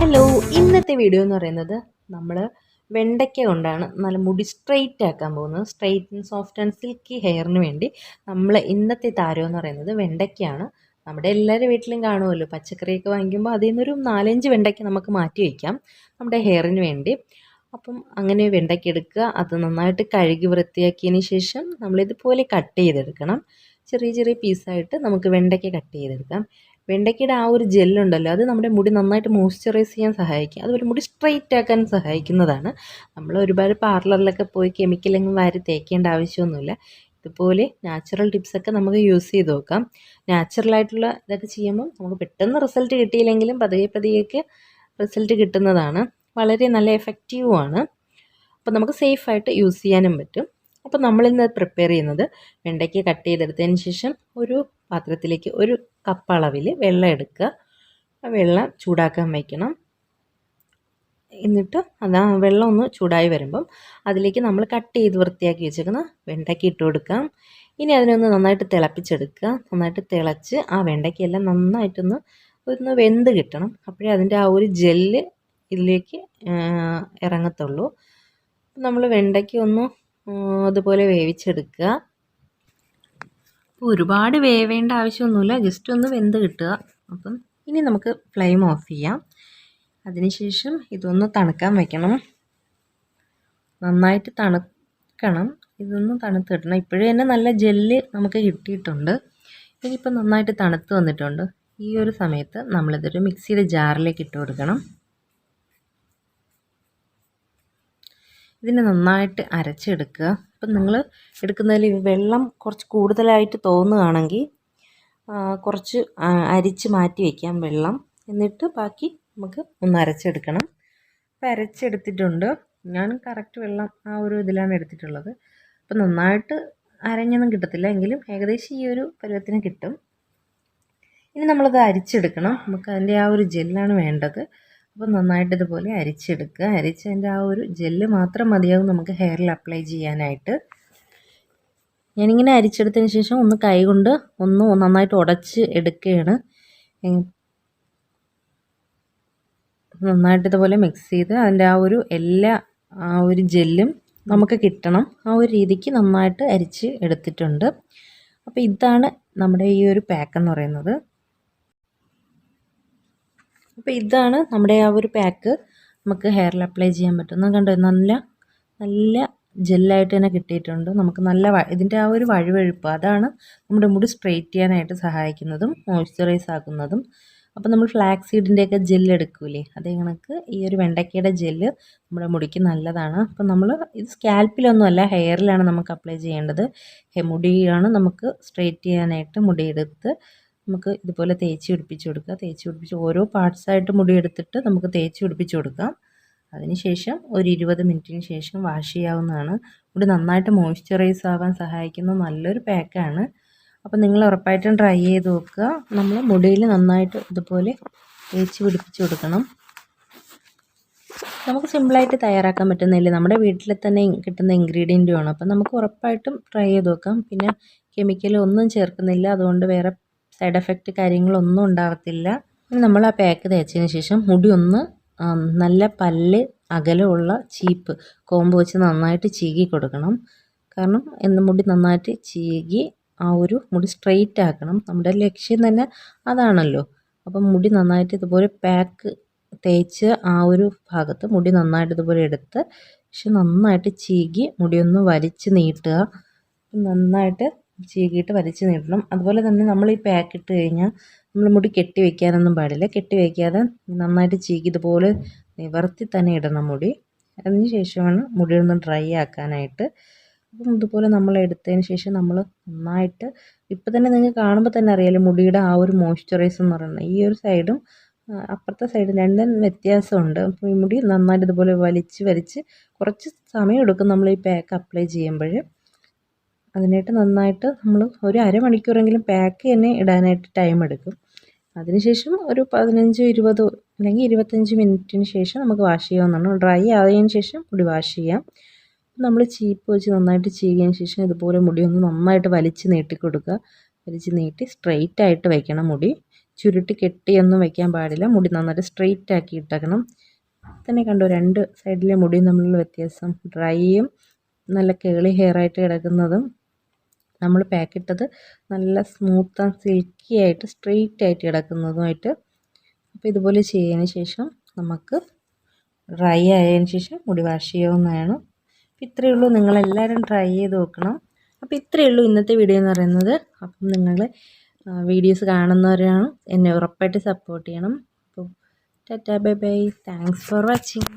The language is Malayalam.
ഇന്നത്തെ വീഡിയോ എന്ന് പറയുന്നത് നമ്മൾ വെണ്ടയ്ക്ക കൊണ്ടാണ് നല്ല മുടി സ്ട്രെയിറ്റ് ആക്കാൻ പോകുന്നത്. Straight and soft and silky ഹെയറിന് വേണ്ടി നമ്മൾ ഇന്നത്തെ താരം എന്ന് പറയുന്നത് വെണ്ടയ്ക്കയാണ്. നമ്മുടെ എല്ലാവരുടെ വീട്ടിലും കാണുമല്ലോ പച്ചക്കറിയൊക്കെ വാങ്ങിക്കുമ്പോൾ അതിൽ നിന്നൊരു നാലഞ്ച് വെണ്ടയ്ക്ക നമുക്ക് മാറ്റി വയ്ക്കാം നമ്മുടെ ഹെയറിന് വേണ്ടി. അപ്പം അങ്ങനെ വെണ്ടയ്ക്ക എടുക്കുക അത് നന്നായിട്ട് കഴുകി വൃത്തിയാക്കിയതിന് ശേഷം നമ്മളിതുപോലെ കട്ട് ചെയ്തെടുക്കണം. ചെറിയ ചെറിയ പീസായിട്ട് നമുക്ക് വെണ്ടയ്ക്ക കട്ട് ചെയ്തെടുക്കാം. വെണ്ടയ്ക്കയുടെ ആ ഒരു ജെല്ലുണ്ടല്ലോ അത് നമ്മുടെ മുടി നന്നായിട്ട് മോയ്സ്ചറൈസ് ചെയ്യാൻ സഹായിക്കും. അതുപോലെ മുടി സ്ട്രെയിറ്റ് ആക്കാൻ സഹായിക്കുന്നതാണ്. നമ്മൾ ഒരുപാട് പാർലറിലൊക്കെ പോയി കെമിക്കലെങ്ങും വാരി തേക്കേണ്ട ആവശ്യമൊന്നുമില്ല. ഇതുപോലെ നാച്ചുറൽ ടിപ്സൊക്കെ നമുക്ക് യൂസ് ചെയ്ത് നോക്കാം. നാച്ചുറലായിട്ടുള്ള ഇതൊക്കെ ചെയ്യുമ്പോൾ നമുക്ക് പെട്ടെന്ന് റിസൾട്ട് കിട്ടിയില്ലെങ്കിലും പതിയെ പതിയൊക്കെ റിസൾട്ട് കിട്ടുന്നതാണ്. വളരെ നല്ല എഫക്റ്റീവുമാണ് അപ്പോൾ നമുക്ക് സേഫായിട്ട് യൂസ് ചെയ്യാനും പറ്റും. അപ്പോൾ നമ്മളിന്ന് പ്രിപ്പയർ ചെയ്യുന്നത് വെണ്ടയ്ക്ക് കട്ട് ചെയ്തെടുത്തതിന് ശേഷം ഒരു പാത്രത്തിലേക്ക് ഒരു കപ്പ് അളവിൽ വെള്ളം എടുക്കുക. ആ വെള്ളം ചൂടാക്കാൻ വയ്ക്കണം. എന്നിട്ട് അത് വെള്ളം ഒന്ന് ചൂടായി വരുമ്പം അതിലേക്ക് നമ്മൾ കട്ട് ചെയ്ത് വൃത്തിയാക്കി വെച്ചേക്കുന്ന വെണ്ടയ്ക്ക് ഇട്ട് കൊടുക്കാം. ഇനി അതിനൊന്ന് നന്നായിട്ട് തിളപ്പിച്ചെടുക്കുക. നന്നായിട്ട് തിളച്ച് ആ വെണ്ടയ്ക്കെല്ലാം നന്നായിട്ടൊന്ന് ഒന്ന് വെന്ത് കിട്ടണം. അപ്പോഴേ അതിന്റെ ആ ഒരു ജെല്ല് ഇതിലേക്ക് ഇറങ്ങത്തുള്ളൂ. നമ്മൾ വെണ്ടയ്ക്ക് ഒന്ന് അതുപോലെ വേവിച്ചെടുക്കുക. ഒരുപാട് വേവേണ്ട ആവശ്യമൊന്നുമില്ല. ജസ്റ്റ് ഒന്ന് വെന്ത് കിട്ടുക. അപ്പം ഇനി നമുക്ക് ഫ്ലെയിം ഓഫ് ചെയ്യാം. അതിനുശേഷം ഇതൊന്ന് തണുക്കാൻ വയ്ക്കണം നന്നായിട്ട് തണുക്കണം. ഇതൊന്ന് തണുത്ത് കിട്ടണം ഇപ്പോഴും തന്നെ നല്ല ജെല്ല് നമുക്ക് കിട്ടിയിട്ടുണ്ട്. ഇനിയിപ്പോൾ നന്നായിട്ട് തണുത്ത് വന്നിട്ടുണ്ട്. ഈ ഒരു സമയത്ത് നമ്മളിതൊരു മിക്സിയുടെ ജാറിലേക്ക് ഇട്ട് കൊടുക്കണം. ഇതിനെ നന്നായിട്ട് അരച്ചെടുക്കുക. അപ്പം നിങ്ങൾ എടുക്കുന്നതിൽ വെള്ളം കുറച്ച് കൂടുതലായിട്ട് തോന്നുകയാണെങ്കിൽ കുറച്ച് അരിച്ച് മാറ്റി വയ്ക്കാം വെള്ളം. എന്നിട്ട് ബാക്കി നമുക്ക് ഒന്ന് അരച്ചെടുക്കണം. അപ്പം അരച്ചെടുത്തിട്ടുണ്ട്. ഞാൻ കറക്റ്റ് വെള്ളം ആ ഒരു ഇതിലാണ് എടുത്തിട്ടുള്ളത്. അപ്പം നന്നായിട്ട് അരഞ്ഞൊന്നും കിട്ടത്തില്ല. എങ്കിലും ഏകദേശം ഈ ഒരു പരുവത്തിന് കിട്ടും. ഇനി നമ്മളത് അരിച്ചെടുക്കണം. നമുക്ക് അതിന്റെ ആ ഒരു ജെല്ലാണ് വേണ്ടത്. അപ്പോൾ നന്നായിട്ട് ഇതുപോലെ അരിച്ചെടുക്കുക. അരിച്ചതിന്റെ ആ ഒരു ജെല്ല് മാത്രം മതിയാവും നമുക്ക് ഹെയറിൽ അപ്ലൈ ചെയ്യാനായിട്ട്. ഞാനിങ്ങനെ അരിച്ചെടുത്തതിന് ശേഷം ഒന്ന് കൈ കൊണ്ട് ഒന്ന് നന്നായിട്ട് ഉടച്ച് എടുക്കുകയാണ്. നന്നായിട്ട് ഇതുപോലെ മിക്സ് ചെയ്ത് അതിന്റെ ആ ഒരു എല്ലാ ആ ഒരു ജെല്ലും നമുക്ക് കിട്ടണം. ആ ഒരു രീതിക്ക് നന്നായിട്ട് അരിച്ച് എടുത്തിട്ടുണ്ട്. അപ്പോൾ ഇതാണ് നമ്മുടെ ഈ ഒരു പാക്ക് എന്ന് പറയുന്നത്. അപ്പോൾ ഇതാണ് നമ്മുടെ ആ ഒരു പാക്ക് നമുക്ക് ഹെയറിൽ അപ്ലൈ ചെയ്യാൻ പറ്റും. കണ്ടോ നല്ല നല്ല ജെല്ലായിട്ട് തന്നെ കിട്ടിയിട്ടുണ്ട്. നമുക്ക് നല്ല ഇതിന്റെ ആ ഒരു വഴുവഴുപ്പ് അതാണ് നമ്മുടെ മുടി സ്ട്രെയിറ്റ് ചെയ്യാനായിട്ട് സഹായിക്കുന്നതും മോയ്സ്ചറൈസ് ആക്കുന്നതും. അപ്പോൾ നമ്മൾ ഫ്ലാക്സ് സീഡിന്റെയൊക്കെ ജെല്ല് എടുക്കൂലേ? അതേ കണക്ക് ഈ ഒരു വെണ്ടയ്ക്കയുടെ ജെല്ല് നമ്മുടെ മുടിക്ക് നല്ലതാണ്. അപ്പോൾ നമ്മൾ ഇത് സ്കാൽപ്പിലൊന്നുമല്ല ഹെയറിലാണ് നമുക്ക് അപ്ലൈ ചെയ്യേണ്ടത്. മുടിയാണ് നമുക്ക് സ്ട്രെയിറ്റ് ചെയ്യാനായിട്ട് മുടിയെടുത്ത് നമുക്ക് ഇതുപോലെ തേച്ച് പിടിപ്പിച്ച് കൊടുക്കുക. തേച്ച് പിടിപ്പിച്ച് ഓരോ പാർട്സായിട്ട് മുടി എടുത്തിട്ട് നമുക്ക് തേച്ച് പിടിപ്പിച്ച് കൊടുക്കാം. അതിനുശേഷം ഒരു ഇരുപത് മിനിറ്റിന് ശേഷം വാഷ് ചെയ്യാവുന്നതാണ്. മുടി നന്നായിട്ട് മോയ്സ്ചറൈസ് ആവാൻ സഹായിക്കുന്ന നല്ലൊരു പാക്കാണ് അപ്പോൾ നിങ്ങൾ ഉറപ്പായിട്ടും ട്രൈ ചെയ്ത് നോക്കുക. നമ്മൾ മുടിയിൽ നന്നായിട്ട് ഇതുപോലെ തേച്ച് പിടിപ്പിച്ച് കൊടുക്കണം. നമുക്ക് സിമ്പിളായിട്ട് തയ്യാറാക്കാൻ പറ്റുന്നില്ല നമ്മുടെ വീട്ടിൽ തന്നെ കിട്ടുന്ന ഇൻഗ്രീഡിയന്റുമാണ് അപ്പം നമുക്ക് ഉറപ്പായിട്ടും ട്രൈ ചെയ്ത് നോക്കാം. പിന്നെ കെമിക്കൽ ഒന്നും ചേർക്കുന്നില്ല. അതുകൊണ്ട് വേറെ സൈഡ് എഫക്റ്റ് കാര്യങ്ങളൊന്നും ഉണ്ടാകത്തില്ല നമ്മൾ ആ പാക്ക് തേച്ചതിന് ശേഷം മുടി ഒന്ന് നല്ല പല്ല് അകലമുള്ള ചീപ്പ് കോമ്പ് വെച്ച് നന്നായിട്ട് ചീകി കൊടുക്കണം. കാരണം എന്ന് മുടി നന്നായിട്ട് ചീകി ആ ഒരു മുടി സ്ട്രെയിറ്റ് ആക്കണം. നമ്മുടെ ലക്ഷ്യം തന്നെ അതാണല്ലോ. അപ്പം മുടി നന്നായിട്ട് ഇതുപോലെ പാക്ക് തേച്ച് ആ ഒരു ഭാഗത്ത് മുടി നന്നായിട്ട് ഇതുപോലെ എടുത്ത് പക്ഷെ നന്നായിട്ട് ചീകി മുടിയൊന്ന് വലിച്ച് നീട്ടുക. നന്നായിട്ട് ചീകിയിട്ട് വലിച്ചു നീട്ടണം. അതുപോലെ തന്നെ നമ്മൾ ഈ പാക്ക് ഇട്ട് കഴിഞ്ഞാൽ നമ്മൾ മുടി കെട്ടി വയ്ക്കാനൊന്നും പാടില്ല. കെട്ടി വയ്ക്കാതെ നന്നായിട്ട് ചീകി ഇതുപോലെ നിവർത്തി തന്നെ ഇടണം മുടി. അതിന് ശേഷമാണ് മുടി ഒന്ന് ഡ്രൈ ആക്കാനായിട്ട്. അപ്പം ഇതുപോലെ നമ്മൾ എടുത്തതിന് ശേഷം നമ്മൾ നന്നായിട്ട് ഇപ്പം തന്നെ നിങ്ങൾക്ക് കാണുമ്പോൾ തന്നെ അറിയാമല്ലോ മുടിയുടെ ആ ഒരു മോയ്സ്ചറൈസ് എന്ന് പറയുന്നത്. ഈ ഒരു സൈഡും അപ്പുറത്തെ സൈഡും രണ്ടും വ്യത്യാസമുണ്ട്. അപ്പോൾ ഈ മുടി നന്നായിട്ട് ഇതുപോലെ വലിച്ച് വലിച്ച് കുറച്ച് സമയം എടുക്കും നമ്മൾ ഈ പാക്ക് അപ്ലൈ ചെയ്യുമ്പോൾ. അതിനായിട്ട് നന്നായിട്ട് നമ്മൾ ഒരു അരമണിക്കൂറെങ്കിലും പാക്ക് തന്നെ ഇടാനായിട്ട് ടൈം എടുക്കും. അതിനുശേഷം ഒരു പതിനഞ്ച് ഇരുപത് അല്ലെങ്കിൽ ഇരുപത്തഞ്ച് മിനിറ്റിന് ശേഷം നമുക്ക് വാഷ് ചെയ്യാവുന്നതാണ്. ഡ്രൈ ആയതിന് ശേഷം മുടി വാഷ് ചെയ്യാം. നമ്മൾ ചീപ്പ് വെച്ച് നന്നായിട്ട് ചെയ്യുകതിന് ശേഷം ഇതുപോലെ മുടി ഒന്ന് നന്നായിട്ട് വലിച്ച് നീട്ടി കൊടുക്കുക. വലിച്ച് നീട്ടി സ്ട്രെയിറ്റ് ആയിട്ട് വയ്ക്കണം മുടി. ചുരുട്ടി കെട്ടിയൊന്നും വയ്ക്കാൻ പാടില്ല. മുടി നന്നായിട്ട് സ്ട്രെയിറ്റ് ആക്കി ഇട്ടേക്കണം. തന്നെ കണ്ടു രണ്ട് സൈഡിലെ മുടിയും തമ്മിലുള്ള വ്യത്യാസം. ഡ്രൈയും നല്ല കേളി ഹെയർ ആയിട്ട് കിടക്കുന്നതും നമ്മൾ പാക്കിട്ടത് നല്ല സ്മൂത്ത് ആൻഡ് സിൽക്കി ആയിട്ട് സ്ട്രെയിറ്റ് ആയിട്ട് കിടക്കുന്നതുമായിട്ട് അപ്പോൾ ഇതുപോലെ ചെയ്തതിന് ശേഷം നമുക്ക് ഡ്രൈ ആയതിനു ശേഷം മുടി വാഷ് ചെയ്യാവുന്നതാണ്. അപ്പോൾ ഇത്രയേ ഉള്ളൂ. നിങ്ങളെല്ലാവരും ട്രൈ ചെയ്ത് നോക്കണം. അപ്പോൾ ഇത്രയേ ഉള്ളൂ ഇന്നത്തെ വീഡിയോ എന്ന് പറയുന്നത്. അപ്പം നിങ്ങൾ വീഡിയോസ് കാണുന്നവരാണ്. എന്നെ ഉറപ്പായിട്ട് സപ്പോർട്ട് ചെയ്യണം. അപ്പോൾ tata bye bye. Thanks for watching